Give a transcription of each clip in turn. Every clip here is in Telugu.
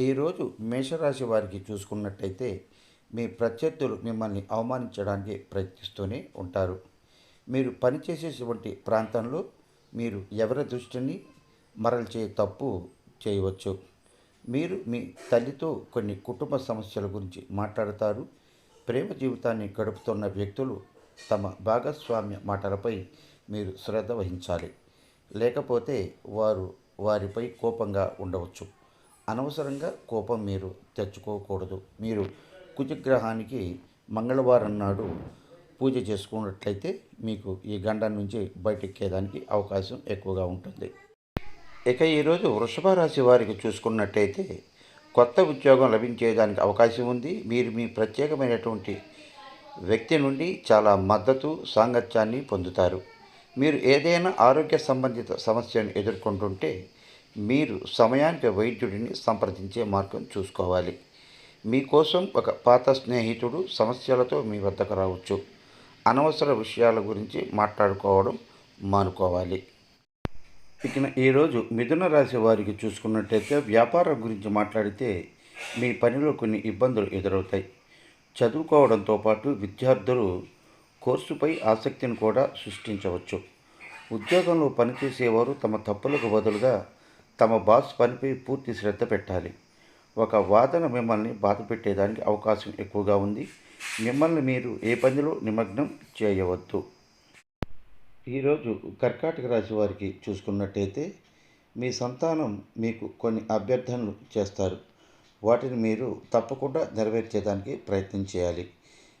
ఈరోజు మేషరాశి వారికి చూసుకున్నట్టయితే మీ ప్రత్యర్థులు మిమ్మల్ని అవమానించడానికి ప్రయత్నిస్తూనే ఉంటారు. మీరు పనిచేసేటువంటి ప్రాంతంలో మీరు ఎవరి దృష్టిని మరల్చే తప్పు చేయవచ్చు. మీరు మీ తల్లితో కొన్ని కుటుంబ సమస్యల గురించి మాట్లాడతారు. ప్రేమ జీవితాన్ని గడుపుతున్న వ్యక్తులు తమ భాగస్వామ్య మాటలపై మీరు శ్రద్ధ వహించాలి. లేకపోతే వారు వారిపై కోపంగా ఉండవచ్చు. అనవసరంగా కోపం మీరు తెచ్చుకోకూడదు. మీరు కుజగ్రహానికి మంగళవారం నాడు పూజ చేసుకున్నట్లయితే మీకు ఈ గండం నుంచి బయటెక్కేదానికి అవకాశం ఎక్కువగా ఉంటుంది. ఇక ఈరోజు వృషభ రాశి వారికి చూసుకున్నట్టయితే కొత్త ఉద్యోగం లభించేదానికి అవకాశం ఉంది. మీరు మీ ప్రత్యేకమైనటువంటి వ్యక్తి నుండి చాలా మద్దతు సాంగత్యాన్ని పొందుతారు. మీరు ఏదైనా ఆరోగ్య సంబంధిత సమస్యను ఎదుర్కొంటుంటే మీరు సమయానికి వైద్యుడిని సంప్రదించే మార్గం చూసుకోవాలి. మీకోసం ఒక పాత స్నేహితుడు సమస్యలతో మీ వద్దకు రావచ్చు. అనవసర విషయాల గురించి మాట్లాడుకోవడం మానుకోవాలి. ఇక ఈరోజు మిథున రాశి వారికి చూసుకున్నట్టయితే వ్యాపారం గురించి మాట్లాడితే మీ పనిలో కొన్ని ఇబ్బందులు ఎదురవుతాయి. చదువుకోవడంతో పాటు విద్యార్థులు కోర్సుపై ఆసక్తిని కూడా సృష్టించవచ్చు. ఉద్యోగంలో పనిచేసేవారు తమ తప్పులకు బదులుగా తమ బాస్ పనిపై పూర్తి శ్రద్ధ పెట్టాలి. ఒక వాదన మిమ్మల్ని బాధ పెట్టేదానికి అవకాశం ఎక్కువగా ఉంది. మిమ్మల్ని మీరు ఏ పనిలో నిమగ్నం చేయవద్దు. ఈరోజు కర్కాటక రాశి వారికి చూసుకున్నట్టయితే మీ సంతానం మీకు కొన్ని అభ్యర్థనలు చేస్తారు. వాటిని మీరు తప్పకుండా నెరవేర్చేదానికి ప్రయత్నం చేయాలి.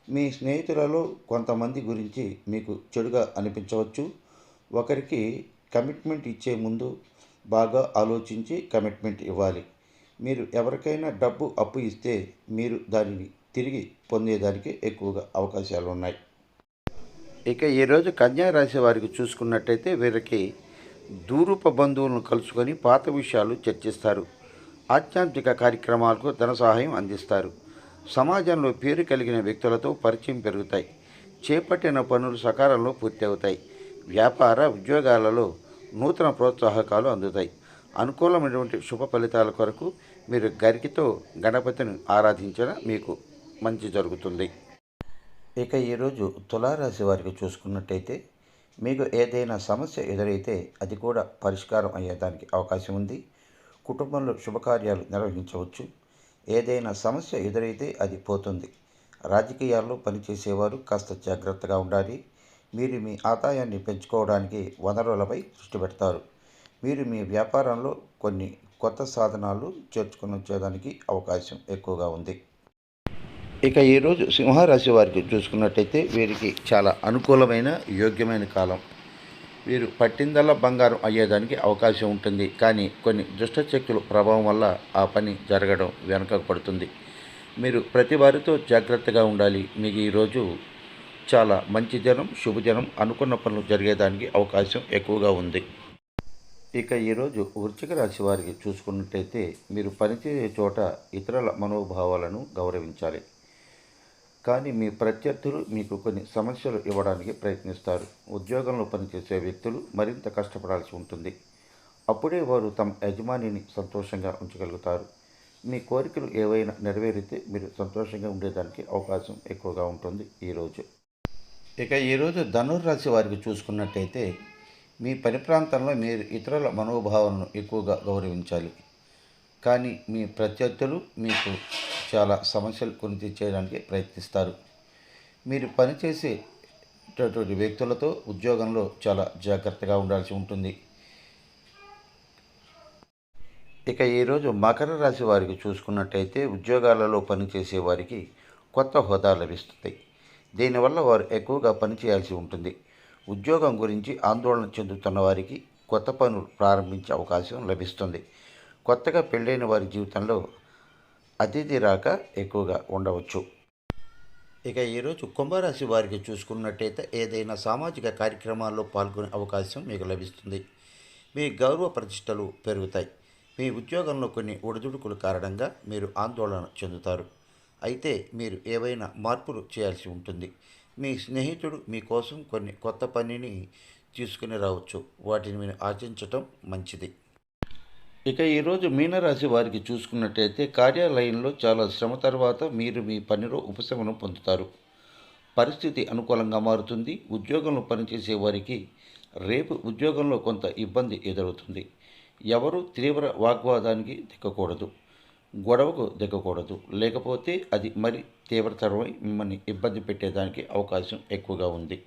మీ స్నేహితులలో కొంతమంది గురించి మీకు చెడుగా అనిపించవచ్చు. ఒకరికి కమిట్మెంట్ ఇచ్చే ముందు బాగా ఆలోచించి కమిట్మెంట్ ఇవ్వాలి. మీరు ఎవరికైనా డబ్బు అప్పు ఇస్తే మీరు దానిని తిరిగి పొందేదానికి ఎక్కువగా అవకాశాలు ఉన్నాయి ఇక ఈరోజు కన్యా రాశి వారికి చూసుకున్నట్టయితే వీరికి దూరూప బంధువులను కలుసుకొని పాత విషయాలు చర్చిస్తారు. ఆధ్యాత్మిక కార్యక్రమాలకు ధన సహాయం అందిస్తారు. సమాజంలో పేరు కలిగిన వ్యక్తులతో పరిచయం పెరుగుతాయి. చేపట్టిన పనులు సకాలంలో పూర్తి అవుతాయి వ్యాపార ఉద్యోగాలలో నూతన ప్రోత్సాహకాలు అందుతాయి. అనుకూలమైనటువంటి శుభ ఫలితాల కొరకు మీరు గరికితో గణపతిని ఆరాధించడం మీకు మంచి జరుగుతుంది. ఇక ఈరోజు తులారాశి వారికి చూసుకున్నట్టయితే మీకు ఏదైనా సమస్య ఎదురైతే అది కూడా పరిష్కారం అయ్యేదానికి అవకాశం ఉంది. కుటుంబంలో శుభకార్యాలు నిర్వహించవచ్చు. ఏదైనా సమస్య ఎదురైతే అది పోతుంది. రాజకీయాల్లో పనిచేసేవారు కాస్త జాగ్రత్తగా ఉండాలి. మీరు మీ ఆదాయాన్ని పెంచుకోవడానికి వనరులపై దృష్టి పెడతారు. మీరు మీ వ్యాపారంలో కొన్ని కొత్త సాధనాలు చేర్చుకుని వచ్చేదానికి అవకాశం ఎక్కువగా ఉంది. ఇక ఈరోజు సింహరాశి వారికి చూసుకున్నట్టయితే వీరికి చాలా అనుకూలమైన యోగ్యమైన కాలం. వీరు పట్టిందల్లా బంగారం అయ్యేదానికి అవకాశం ఉంటుంది. కానీ కొన్ని దుష్టశక్తుల ప్రభావం వల్ల ఆ పని జరగడం వెనక పడుతుంది. మీరు ప్రతి వారితో జాగ్రత్తగా ఉండాలి. మీకు ఈరోజు చాలా మంచి జనం శుభజనం అనుకున్న పనులు జరిగేదానికి అవకాశం ఎక్కువగా ఉంది. ఇక ఈరోజు వృశ్చిక రాశి వారికి చూసుకున్నట్టయితే మీరు పనిచేసే చోట ఇతరుల మనోభావాలను గౌరవించాలి. కానీ మీ ప్రత్యర్థులు మీకు కొన్ని సమస్యలు ఇవ్వడానికి ప్రయత్నిస్తారు. ఉద్యోగంలో పనిచేసే వ్యక్తులు మరింత కష్టపడాల్సి ఉంటుంది. అప్పుడే వారు తమ యజమానిని సంతోషంగా ఉంచగలుగుతారు. మీ కోరికలు ఏవైనా నెరవేరితే మీరు సంతోషంగా ఉండేదానికి అవకాశం ఎక్కువగా ఉంటుంది ఈరోజు ఇక ఈరోజు ధనుర్రాశి వారికి చూసుకున్నట్టయితే మీ పని ప్రాంతంలో మీరు ఇతరుల మనోభావాలను ఎక్కువగా గౌరవించాలి. కానీ మీ ప్రత్యర్థులు మీకు చాలా సమస్యలు కొని తెచ్చేయడానికి ప్రయత్నిస్తారు. మీరు పనిచేసేటటువంటి వ్యక్తులతో ఉద్యోగంలో చాలా జాగ్రత్తగా ఉండాల్సి ఉంటుంది. ఇక ఈరోజు మకర రాశి వారికి చూసుకున్నట్టయితే ఉద్యోగాలలో పనిచేసే వారికి కొత్త హోదా లభిస్తుంది. దీనివల్ల వారు ఎక్కువగా పనిచేయాల్సి ఉంటుంది. ఉద్యోగం గురించి ఆందోళన చెందుతున్న వారికి కొత్త పనులు ప్రారంభించే అవకాశం లభిస్తుంది. కొత్తగా పెళ్ళైన వారి జీవితంలో అతిథి రాక ఎక్కువగా ఉండవచ్చు. ఇక ఈరోజు కుంభరాశి వారికి చూసుకున్నట్టయితే ఏదైనా సామాజిక కార్యక్రమాల్లో పాల్గొనే అవకాశం మీకు లభిస్తుంది. మీ గౌరవ ప్రతిష్టలు పెరుగుతాయి. మీ ఉద్యోగంలో కొన్ని ఒడిదుడుకుల కారణంగా మీరు ఆందోళన చెందుతారు. అయితే మీరు ఏవైనా మార్పులు చేయాల్సి ఉంటుంది. మీ స్నేహితుడు మీకోసం కొన్ని కొత్త పనిని తీసుకుని రావచ్చు. వాటిని మీరు ఆచరించటం మంచిది. ఇక ఈరోజు మీనరాశి వారికి చూసుకున్నట్టయితే కార్యాలయంలో చాలా శ్రమ తర్వాత మీరు మీ పనిలో ఉపశమనం పొందుతారు. పరిస్థితి అనుకూలంగా మారుతుంది. ఉద్యోగంలో పనిచేసే వారికి రేపు ఉద్యోగంలో కొంత ఇబ్బంది ఎదురవుతుంది. ఎవరు తీవ్ర వాగ్వాదానికి దిక్కకూడదు గొడవకు దిగకూడదు. లేకపోతే అది మరి తీవ్రతరమై మిమ్మల్ని ఇబ్బంది పెట్టేదానికి అవకాశం ఎక్కువగా ఉంది.